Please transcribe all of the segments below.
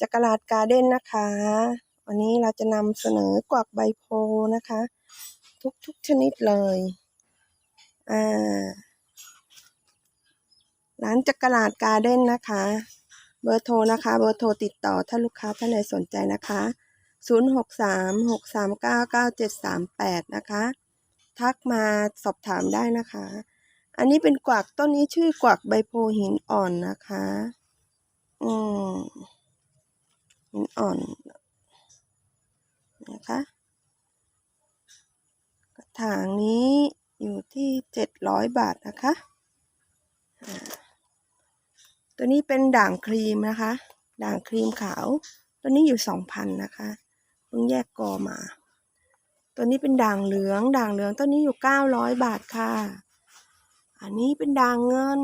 จักรลาดการ์เด้นนะคะ วันนี้เราจะนำเสนอกวักใบโพนะคะ ทุกๆชนิดเลยอ่าร้านจักรลาดการ์เด้นนะคะ เบอร์โทรนะคะ เบอร์โทรติดต่อถ้าลูกค้าท่านใดสนใจนะคะ 0636399738 นะคะ ทักมาสอบถามได้นะคะ อันนี้เป็นกวักต้นนี้ชื่อกวักใบโพหินอ่อนนะคะ อืมหินอ่อนนะคะ กระถางนี้อยู่ที่เจ็ดร้อยบาทนะคะ ตัวนี้เป็นด่างครีมนะคะ ด่างครีมขาว ตัวนี้อยู่สองพันนะคะเพิ่งแยกกอมา ตัวนี้เป็นด่างเหลือง ด่างเหลืองต้นนี้อยู่เก้าร้อยบาทค่ะ อันนี้เป็นด่างเงิน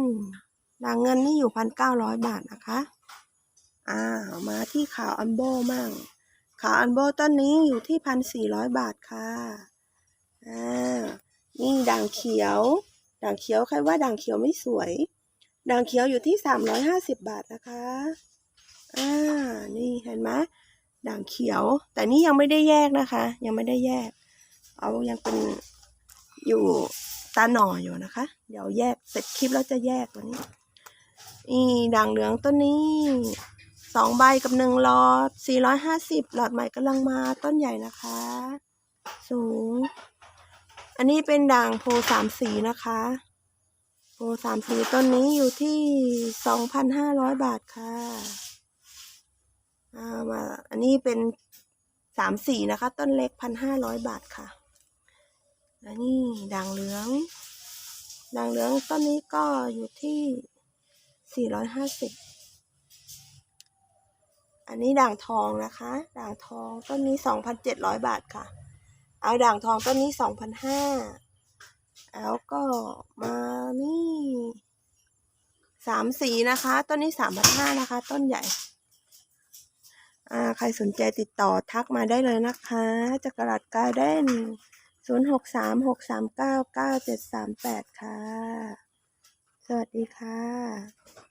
ด่างเงินนี่อยู่พันเก้าร้อยบาทนะคะ ที่ขาวอันโบมั่ง ขาวอันโบต้นนี้อยู่ที่พันสี่ร้อยบาทค่ะอ่านี่ด่างเขียว ด่างเขียวใครว่าด่างเขียวไม่สวย ด่างเขียวอยู่ที่สามร้อยห้าสิบบาทนะคะอ่านี่เห็นไหมด่างเขียว แต่นี่ยังไม่ได้แยกนะคะ ยังไม่ได้แยก เอายังเป็นอยู่ตาหน่ออยู่นะคะ เดี๋ยวแยกเสร็จคลิปแล้วจะแยกตัวนี้นี่ด่างเหลืองต้นนี้ องใบกับหนึ่งหลอดสี่ร้อยห้าสิบหลอดใหม่กำลังมาต้นใหญ่นะคะ สูง อันนี้เป็นด่างโพสามสีนะคะ โพสามสีต้นนี้อยู่ที่สองพันห้าร้อยบาทค่ะอ่ามาอันนี้เป็นสามสีนะคะ ต้นเล็กพันห้าร้อยบาทค่ะ และนี่ด่างเหลือง ด่างเหลืองต้นนี้ก็อยู่ที่สี่ร้อยห้าสิบ อันนี้ด่างทองนะคะ ด่างทองต้นนี้สองพันเจ็ดร้อยบาทค่ะ เอาด่างทองต้นนี้สองพันห้าแล้วก็มานี่สามสีนะคะ ต้นนี้สามพันห้านะคะ ต้นใหญ่อ่าใครสนใจติดต่อทักมาได้เลยนะคะจักรัดการ์เด้นศูนย์หกสามหกสามเก้าเก้าเจ็ดสามแปดค่ะ สวัสดีค่ะ